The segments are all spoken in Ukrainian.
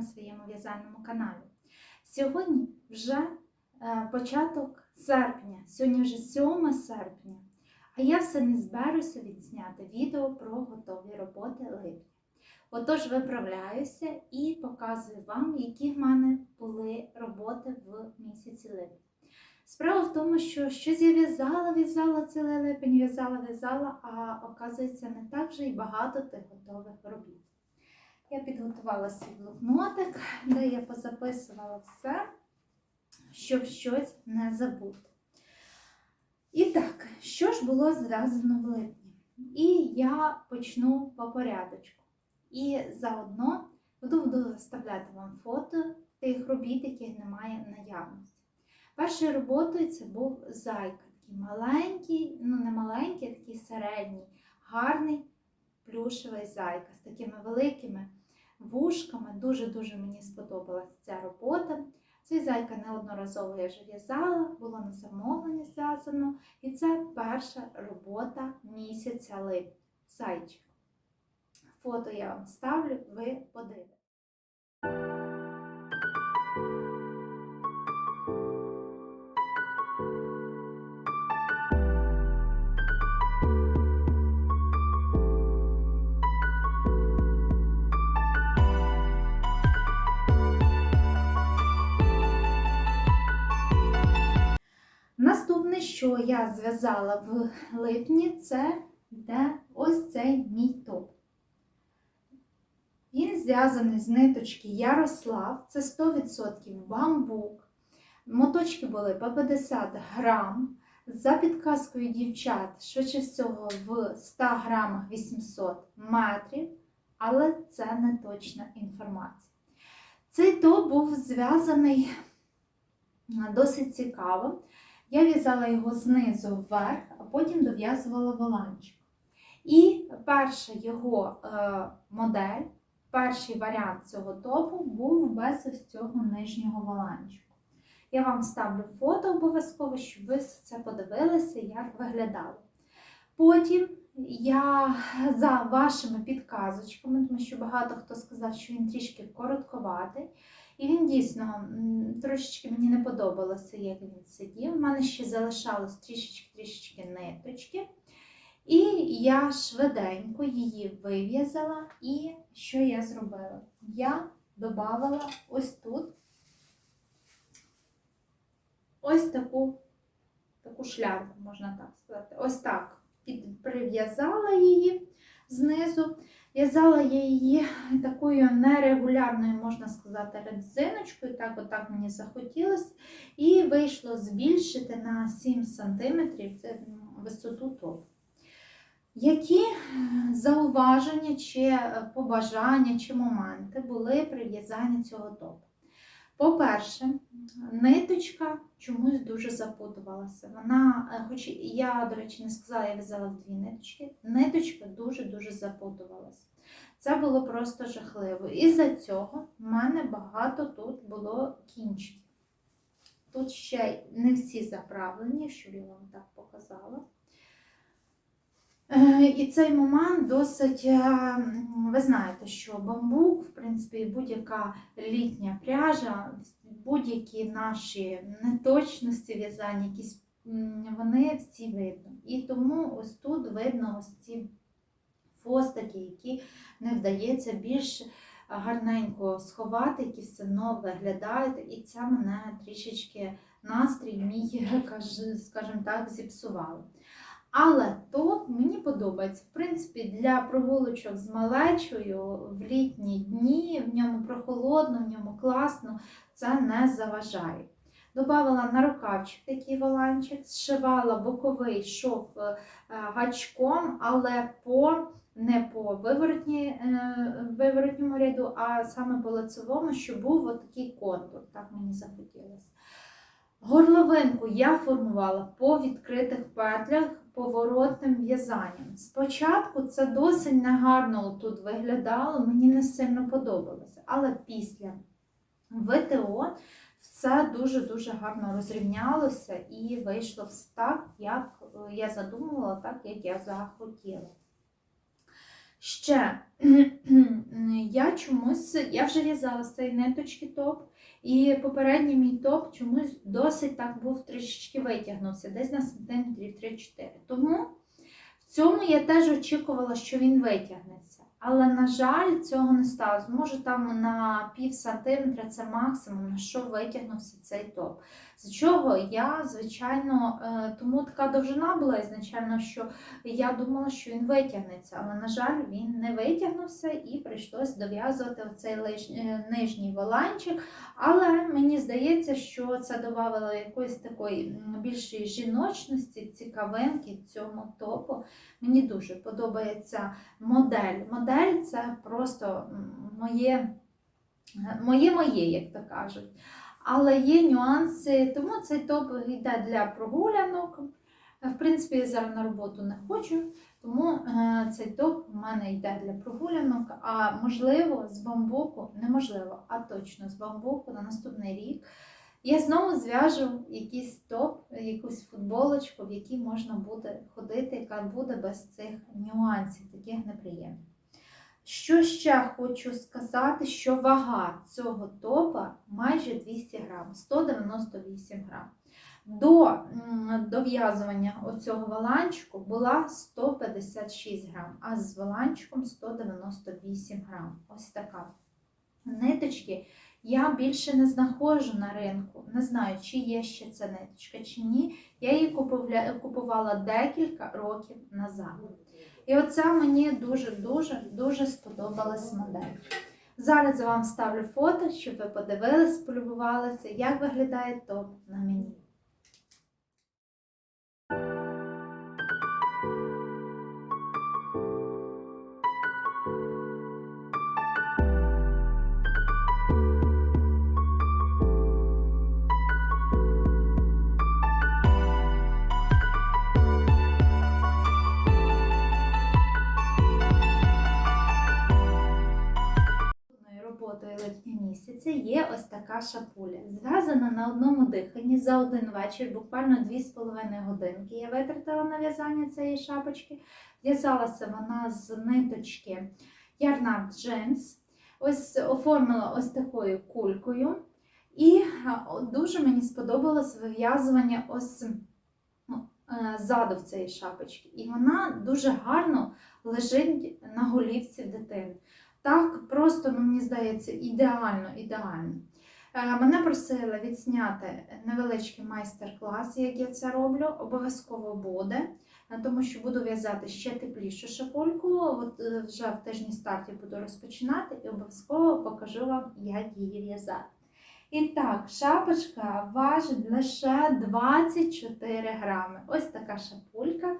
на своєму в'язальному каналі. Сьогодні вже е, початок серпня, сьогодні вже 7 серпня, а я все не зберуся відзняти відео про готові роботи липня. Отож, виправляюся і показую вам, які в мене були роботи в місяці липня. Справа в тому, що щось я в'язала, в'язала цілий липень, в'язала, в'язала, а оказується не так же і багато тих готових робіт. Я підготувала свій блокнотик, де я позаписувала все, щоб щось не забути. І так, що ж було зв'язано в липні? І я почну по порядочку. І заодно буду, вставляти вам фото тих робіт, яких немає наявності. Першою роботою це був зайка, такий маленький, ну не маленький, а такий середній, гарний плюшевий зайка з такими великими вушками. Дуже-дуже мені сподобалася ця робота. Цей зайка неодноразово я вже в'язала, було на замовлення зв'язано. І це перша робота місяця липня. Зайчик. Фото я вам ставлю, ви подивитесь. Наступне, що я зв'язала в липні, це йде ось цей мій топ. Він зв'язаний з ниточки Ярослав, це 100% бамбук. Моточки були по 50 грам. За підказкою дівчат, швидше всього, в 100 грамах 800 метрів, але це не точна інформація. Цей топ був зв'язаний досить цікаво. Я в'язала його знизу вверх, а потім дов'язувала воланчик. І перша його е, модель, перший варіант цього топу був без ось цього нижнього воланчику. Я вам ставлю фото обов'язково, щоб ви це подивилися, як виглядало. Потім я за вашими підказочками, тому що багато хто сказав, що він трішки коротковатий. І він дійсно трошечки мені не подобалося, як він сидів. У мене ще залишалось трішечки-трішечки ниточки. І я швиденько її вив'язала. І що я зробила? Я додала ось тут ось таку таку шлянку, можна так сказати. Ось так прив'язала її знизу. В'язала я її такою нерегулярною, можна сказати, резиночкою, так отак мені захотілося. І вийшло збільшити на 7 см висоту топ. Які зауваження, чи побажання, чи моменти були при в'язанні цього топу? По-перше, ниточка чомусь дуже запутувалася. Вона, е, хоч я, до речі, не сказала, я в'язала дві ниточки, ниточка дуже-дуже запутувалася. Це було просто жахливо. І за цього в мене багато тут було кінчиків. Тут ще не всі заправлені, щоб я вам так показала. Е, і цей момент досить, е, ви знаєте, що бамбук, в принципі, будь-яка літня пряжа, будь-які наші неточності в'язання, якісь вони всі видно. І тому ось тут видно ось ці фостики, які не вдається більш гарненько сховати, які все одно виглядають. І це мене трішечки настрій мій, скажімо так, зіпсувало. Але то мені подобається. В принципі, для прогулочок з малечою в літні дні, в ньому прохолодно, в ньому класно, це не заважає. Добавила на рукавчик такий воланчик, зшивала боковий шов е, гачком, але по не по виворотні, е, виворотньому ряду, а саме по лицевому, щоб був отакий контур. Так мені захотілося. Горловинку я формувала по відкритих петлях поворотним в'язанням. Спочатку це досить негарно тут виглядало, мені не сильно подобалося. Але після ВТО все дуже-дуже гарно розрівнялося і вийшло все так, як я задумувала, так як я захотіла. Ще я чомусь, я вже в'язала з цієї ниточки топ, і попередній мій топ чомусь досить так був трішечки витягнувся, десь на сантиметрів 3-4. Тому в цьому я теж очікувала, що він витягнеться. Але, на жаль, цього не сталося. Може, там на пів сантиметра це максимум, на що витягнувся цей топ. З чого я, звичайно, е, тому така довжина була ізначально, що я думала, що він витягнеться, але, на жаль, він не витягнувся і прийшлось дов'язувати оцей е, нижній воланчик. Але мені здається, що це додавало якоїсь такої більшої жіночності, цікавинки цьому топу. Мені дуже подобається модель. Модель це просто моє, моє моє, як то кажуть. Але є нюанси, тому цей топ йде для прогулянок. В принципі, я зараз на роботу не хочу, тому е, цей топ у мене йде для прогулянок. А можливо, з бамбуку, неможливо, а точно з бамбуку на наступний рік. Я знову зв'яжу якийсь топ, якусь футболочку, в якій можна буде ходити, яка буде без цих нюансів, таких неприємних. Що ще хочу сказати, що вага цього топа майже 200 грам, 198 грам. До дов'язування оцього валанчику була 156 грам, а з валанчиком 198 грам. Ось така. Ниточки я більше не знаходжу на ринку. Не знаю, чи є ще ця ниточка, чи ні. Я її купувала декілька років назад. І оце мені дуже-дуже дуже сподобалась модель. Зараз я вам ставлю фото, щоб ви подивились, полюбувалися, як виглядає топ на мені. Така шапуля. Зв'язана на одному диханні за один вечір, буквально 2,5 годинки. Я витратила на в'язання цієї шапочки. В'язалася вона з ниточки Ярнард Джинс. Ось оформила ось такою кулькою. І дуже мені сподобалось вив'язування ось ну, е, ззаду в цієї шапочки. І вона дуже гарно лежить на голівці дитини. Так, просто, ну, мені здається, ідеально, ідеально. Е, Мене просили відзняти невеличкий майстер-клас, як я це роблю. Обов'язково буде, е, тому що буду в'язати ще теплішу шапульку. От е, вже в тижні старті буду розпочинати і обов'язково покажу вам, як її в'язати. І так, шапочка важить лише 24 грами. Ось така шапулька.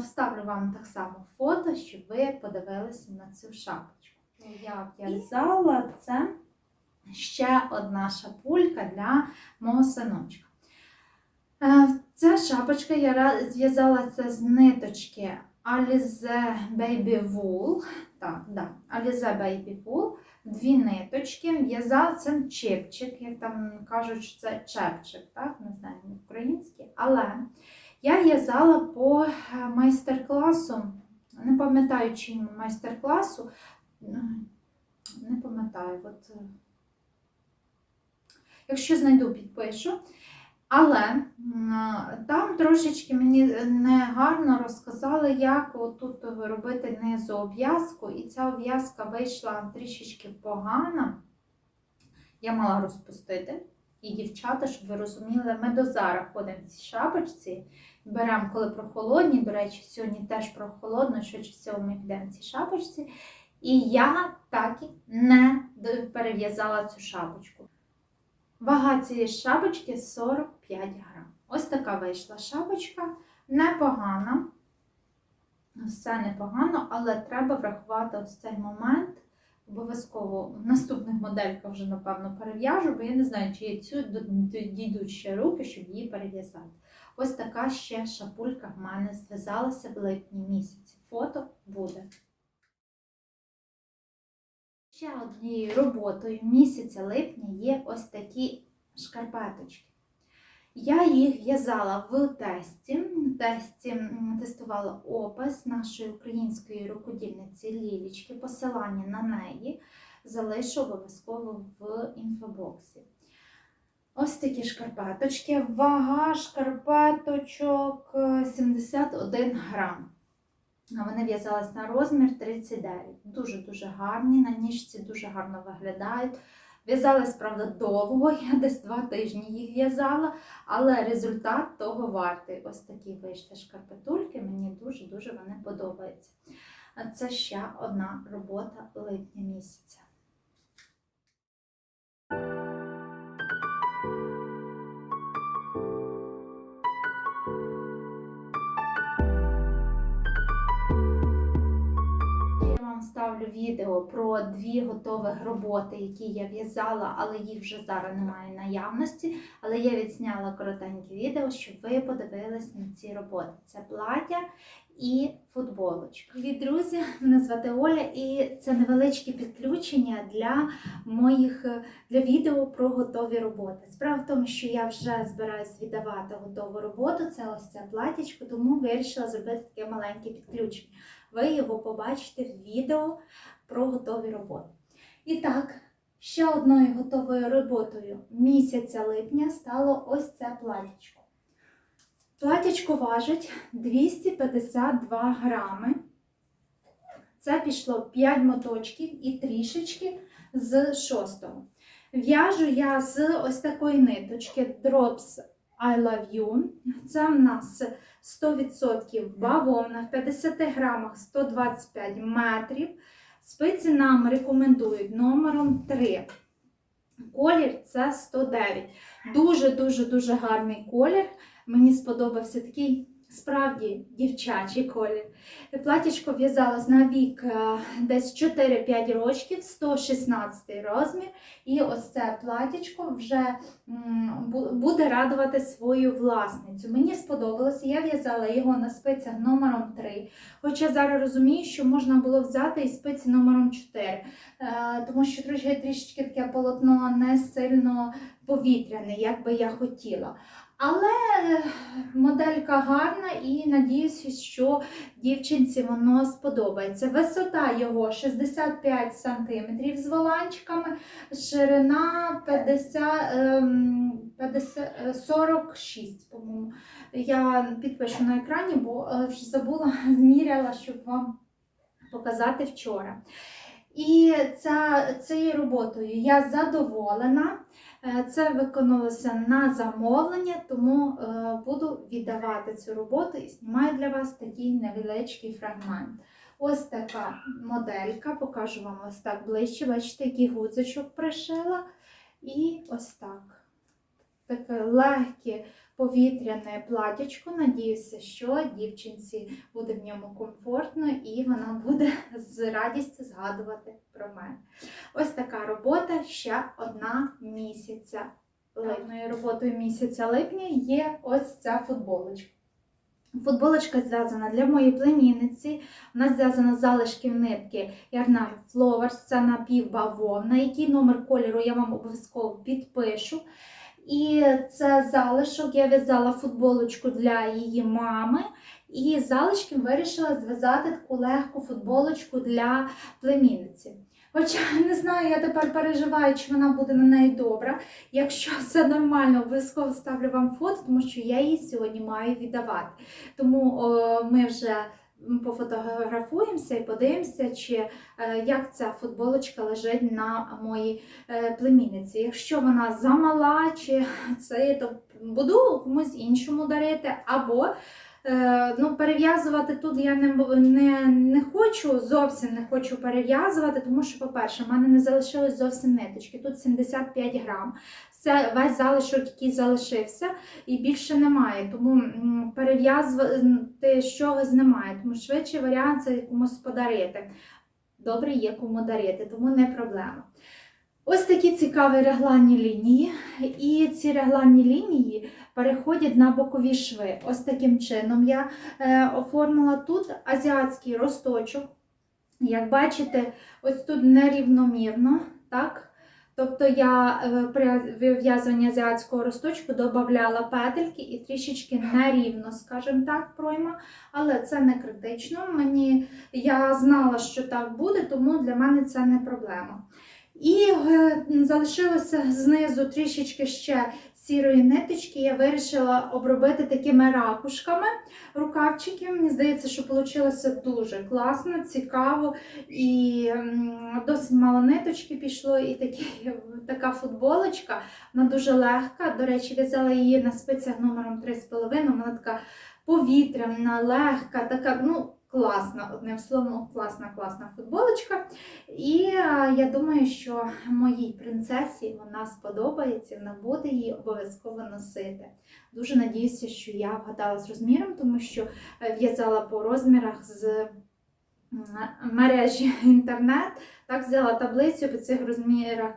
Вставлю вам так само фото, щоб ви подивилися на цю шапочку. Я в'язала, це ще одна шапулька для мого синочка. Е, Ця шапочка я зв'язала це з ниточки Alize Baby Wool. Так, да, Alize Baby Wool. Дві ниточки. В'язала це чепчик, як там кажуть, що це чепчик, так? Не знаю, український. Але я в'язала по е, майстер-класу, не пам'ятаю, чим майстер-класу. Не пам'ятаю, от. Якщо знайду, підпишу. Але там трошечки мені негарно розказали, як отут робити низу обв'язку, і ця обв'язка вийшла трішечки погана. Я мала розпустити. І дівчата, щоб ви розуміли, ми до зараз ходимо в цій шапочці. Беремо, коли прохолодні. До речі, сьогодні теж прохолодно, швидше всього ми підемо в цій шапочці. І я так і не перев'язала цю шапочку. Вага цієї шапочки 45 грам. Ось така вийшла шапочка. Непогана. Все непогано, але треба врахувати ось цей момент. Обов'язково в наступних модельках вже, напевно, перев'яжу, бо я не знаю, чи є цю дійдуть ще руки, щоб її перев'язати. Ось така ще шапулька в мене зв'язалася в липні місяці. Фото буде. Ще однією роботою місяця липня є ось такі шкарпеточки. Я їх в'язала в тесті. В тесті тестувала опис нашої української рукодільниці Лілічки. Посилання на неї залишу обов'язково в інфобоксі. Ось такі шкарпеточки. Вага шкарпеточок е, 71 грам. Вони в'язались на розмір 39. Дуже-дуже гарні, на ніжці дуже гарно виглядають. В'язались, правда, довго, я десь два тижні їх в'язала, але результат того вартий. Ось такі вийшли шкарпетульки, мені дуже-дуже вони подобаються. Це ще одна робота липня місяця. Вам відео про дві готових роботи, які я в'язала, але їх вже зараз немає наявності. Але я відзняла коротеньке відео, щоб ви подивились на ці роботи. Це плаття і футболочка. Привіт, друзі! Мене звати Оля, і це невеличке підключення для моїх для відео про готові роботи. Справа в тому, що я вже збираюсь віддавати готову роботу. Це ось це платічко, тому вирішила зробити таке маленьке підключення. Ви його побачите в відео про готові роботи. І так, ще одною готовою роботою місяця липня стало ось це платічко. Платічко важить 252 грами. Це пішло 5 моточків і трішечки з шостого. В'яжу я з ось такої ниточки Drops I Love You. Це в нас 100% бавовна в 50 грамах 125 метрів. Спиці нам рекомендують номером 3. Колір це 109. Дуже-дуже дуже гарний колір. Мені сподобався такий справді дівчачий колір. Платічко в'язалось на вік е, десь 4-5 років, 116 розмір. І ось це платічко вже буде радувати свою власницю. Мені сподобалося, я в'язала його на спицях номером 3. Хоча зараз розумію, що можна було взяти і спиці номером 4, е, тому що трішки, трішечки таке полотно не сильно повітряне, як би я хотіла. Але е, моделька гарна і надіюся, що дівчинці воно сподобається. Висота його 65 см з воланчиками, ширина 50, ем, 50, е, 46, по-моєму. Я підпишу на екрані, бо е, забула, зміряла, щоб вам показати вчора. І ця, цією роботою я задоволена. Е, Це виконалося на замовлення, тому е, буду віддавати цю роботу і знімаю для вас такий невеличкий фрагмент. Ось така моделька, покажу вам ось так ближче. Бачите, який гудзичок пришила. І ось так. Таке легке повітряне платячко. Надіюся, що дівчинці буде в ньому комфортно і вона буде з радістю згадувати про мене. Ось така робота ще одна місяця. Липною роботою місяця липня є ось ця футболочка. Футболочка зв'язана для моєї племінниці. Вона зв'язана з залишків нитки Yarnar Flowers, це напівбавовна, який номер кольору я вам обов'язково підпишу. І це залишок. Я в'язала футболочку для її мами. І з залишків вирішила зв'язати таку легку футболочку для племінниці. Хоча не знаю, я тепер переживаю, чи вона буде на неї добра. Якщо все нормально, обов'язково ставлю вам фото, тому що я її сьогодні маю віддавати. Тому о, ми вже пофотографуємося і подивимося, чи е, як ця футболочка лежить на моїй е, племінниці. Якщо вона замала, чи це то буду комусь іншому дарити, або е, ну, перев'язувати тут я не, не, не хочу, зовсім не хочу перев'язувати, тому що, по-перше, в мене не залишилось зовсім ниточки. Тут 75 грам. Це весь залишок, який залишився, і більше немає. Тому перев'язувати щось немає. Тому швидший варіант це комусь подарити. Добре є кому дарити, тому не проблема. Ось такі цікаві регланні лінії. І ці регланні лінії переходять на бокові шви. Ось таким чином я е, оформила тут азіатський росточок. Як бачите, ось тут нерівномірно, так? Тобто я е, при вив'язуванні азіатського росточку додавала петельки і трішечки нерівно, скажімо так, пройма, але це не критично. Мені я знала, що так буде, тому для мене це не проблема. І е, залишилося знизу трішечки ще сірої ниточки. Я вирішила обробити такими ракушками рукавчики. Мені здається, що вийшло дуже класно, цікаво і досить мало ниточки пішло. І такі, така футболочка, вона дуже легка. До речі, в'язала її на спицях номером 3,5. Вона така повітряна, легка, така, ну. Класна, одним словом, класна, класна футболочка. І е, я думаю, що моїй принцесі вона сподобається, вона буде її обов'язково носити. Дуже надіюся, що я вгадала з розміром, тому що е, в'язала по розмірах з мережі інтернет. Так, взяла таблицю по цих розмірах,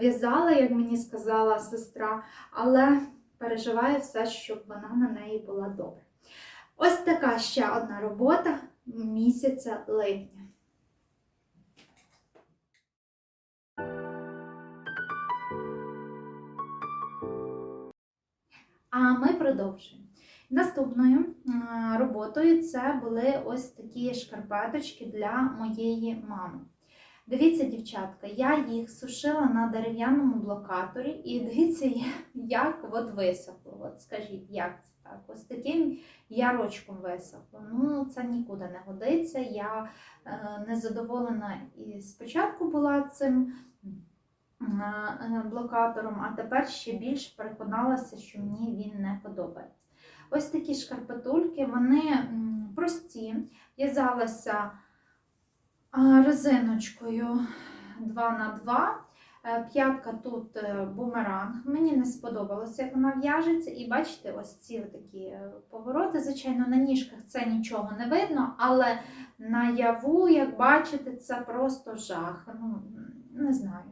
в'язала, як мені сказала сестра, але переживаю все, щоб вона на неї була добра. Ось така ще одна робота місяця липня. А ми продовжуємо. Наступною роботою це були ось такі шкарпеточки для моєї мами. Дивіться, дівчатка, я їх сушила на дерев'яному блокаторі, і дивіться, як от висохло. От скажіть, як це Ось таким ярочком висохло. Ну, це нікуди не годиться. Я е, незадоволена і спочатку була цим е, блокатором, а тепер ще більш переконалася, що мені він не подобається. Ось такі шкарпетульки, вони прості, в'язалися а, резиночкою 2 на 2 Е, П'ятка тут е, бумеранг. Мені не сподобалося, як вона в'яжеться. І бачите, ось ці такі е, повороти. Звичайно, на ніжках це нічого не видно, але наяву, як бачите, це просто жах. Ну, не знаю.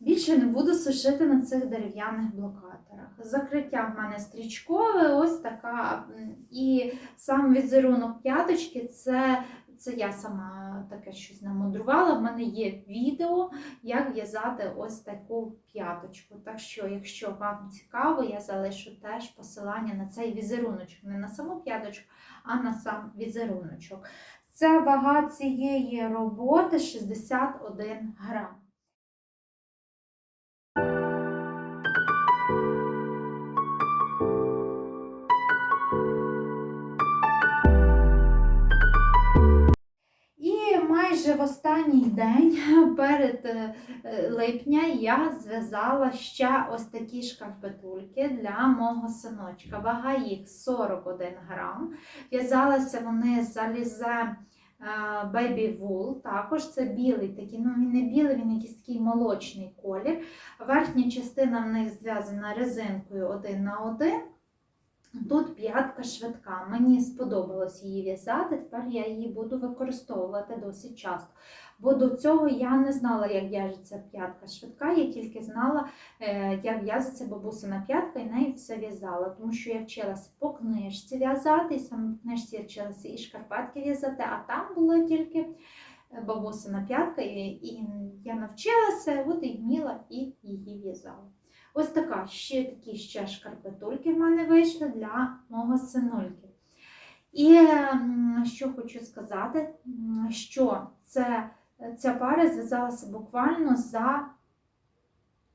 Більше не буду сушити на цих дерев'яних блокаторах. Закриття в мене стрічкове, ось така. І сам візерунок п'яточки це, це я сама таке щось намудрувала. В мене є відео, як в'язати ось таку п'яточку. Так що, якщо вам цікаво, я залишу теж посилання на цей візеруночок. Не на саму п'яточку, а на сам візеруночок. Це вага цієї роботи 61 грам. Майже в останній день перед е, е, липня я зв'язала ще ось такі шкарпетульки для мого синочка. Вага їх 41 грам. В'язалися вони з Alize е, Baby Wool. Також це білий такий, ну він не білий, він якийсь такий молочний колір. Верхня частина в них зв'язана резинкою один на один. Тут п'ятка швидка. Мені сподобалось її в'язати, тепер я її буду використовувати досить часто. Бо до цього я не знала, як в'яжеться п'ятка швидка, я тільки знала, е, як в'язаться бабусина п'ятка, і нею все в'язала. Тому що я вчилася по книжці в'язати, і саме в книжці я вчилася і шкарпетки в'язати, а там була тільки бабусина п'ятка, і, і я навчилася, от і вміла і її в'язала. Ось така ще такі ще шкарпетульки в мене вийшли для мого синульки. І що хочу сказати, що це, ця пара зв'язалася буквально за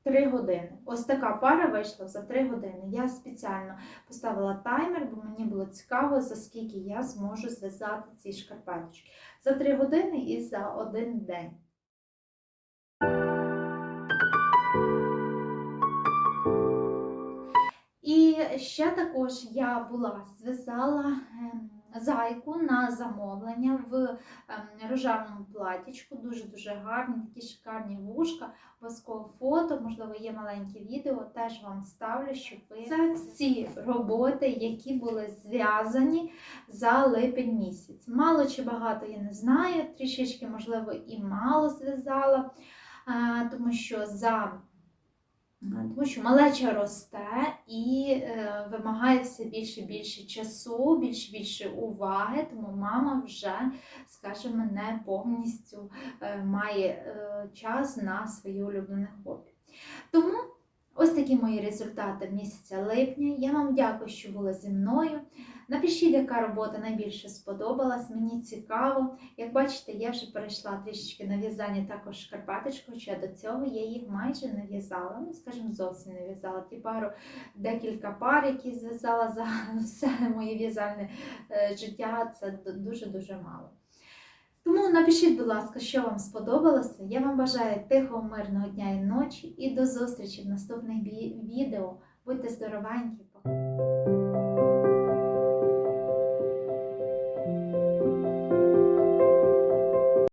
3 години. Ось така пара вийшла за 3 години. Я спеціально поставила таймер, бо мені було цікаво, за скільки я зможу зв'язати ці шкарпеточки. За 3 години і за один день. Ще також я була зв'язала ем, зайку на замовлення в ем, рожевому платічку. Дуже-дуже гарні, такі шикарні вушка, обов'язково фото, можливо, є маленьке відео, теж вам ставлю, щоб ви це всі роботи, які були зв'язані за липень місяць. Мало чи багато я не знаю, трішечки, можливо, і мало зв'язала, е, тому що за Тому що малеча росте і е, вимагає все більше і більше часу, більше більше уваги, тому мама вже, скажімо, не повністю е, має е, час на своє улюблене хобі. Тому ось такі мої результати місяця липня. Я вам дякую, що були зі мною. Напишіть, яка робота найбільше сподобалась, мені цікаво. Як бачите, я вже перейшла трішечки на в'язання також шкарпеточку, хоча до цього я їх майже не в'язала, ну, скажімо, зовсім не в'язала. Ті пару декілька пар, які зв'язала за все моє в'язальне е, життя, це дуже-дуже мало. Тому напишіть, будь ласка, що вам сподобалося. Я вам бажаю тихого, мирного дня і ночі і до зустрічі в наступних ві- відео. Будьте здоровенькі!